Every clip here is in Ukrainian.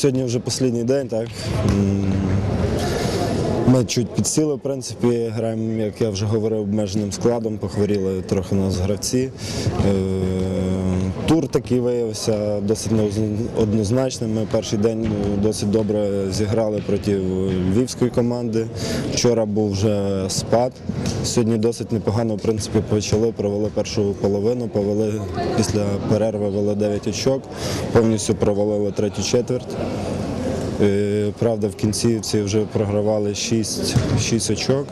Сьогодні вже останній день, так. Ми чуть підсіли, в принципі, граємо, як я вже говорив, обмеженим складом, похворіли трохи нас гравці. Тур такий виявився досить неоднозначним. Ми перший день е, досить добре зіграли проти львівської команди. Вчора був вже спад. Сьогодні досить непогано в принципі, почали, провели першу половину, повели після перерви вели 9 очок, повністю провалили третю четверть. Е, Правда, в кінцівці вже програвали 6, 6 очок.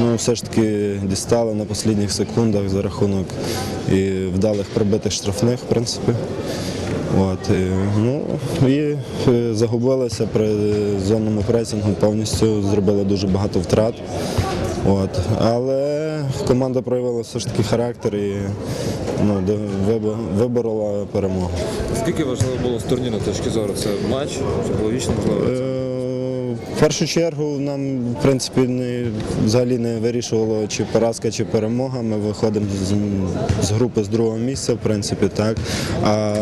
Ну, все ж таки дістали на останніх секундах за рахунок і вдалих прибитих штрафних, в принципі. От, і, ну, і е, загубилися при зонному пресінгу, повністю зробили дуже багато втрат. От. Але команда проявила все ж таки характер і ну, виборола перемогу. Скільки важливо було з турнірної точки зору? Це матч, психологічно можливо? Е, В першу чергу нам в принципі не взагалі не вирішувало чи поразка, чи перемога. Ми виходимо з, з групи з другого місця, в принципі, так. А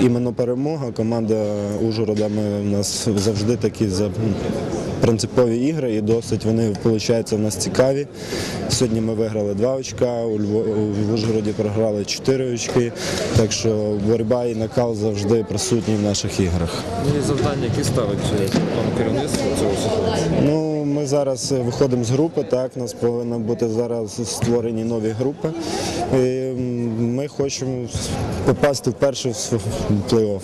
іменно перемога, команда Ужгорода, ми в нас завжди такі за. Принципові ігри і досить вони виходить, у нас цікаві. Сьогодні ми виграли два очка, у Льво- в Ужгороді програли чотири очки. Так що боротьба і накал завжди присутні в наших іграх. Ну і завдання, які ставить е, пану керівництву цього сезону? Ну, ми зараз е, виходимо з групи, так, у нас повинні бути зараз створені нові групи. І ми хочемо попасти вперше в плей-офф.